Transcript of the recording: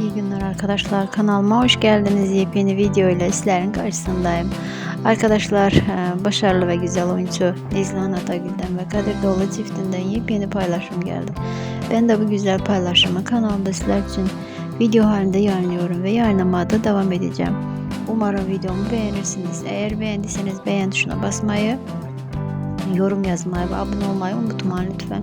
İyi günler arkadaşlar. Kanalıma hoş geldiniz. Yepyeni video ile sizlerin karşısındayım. Arkadaşlar e, başarılı ve güzel oyuncu Nezlihan Atagül'den ve Kadir Doğulu çiftinden yepyeni paylaşım geldi. Ben de bu güzel paylaşımı kanalımda sizler için video halinde yayınlıyorum ve yayınlamaya da devam edeceğim. Umarım videomu beğenirsiniz. Eğer beğendiyseniz beğen tuşuna basmayı, yorum yazmayı ve abone olmayı unutmayın lütfen.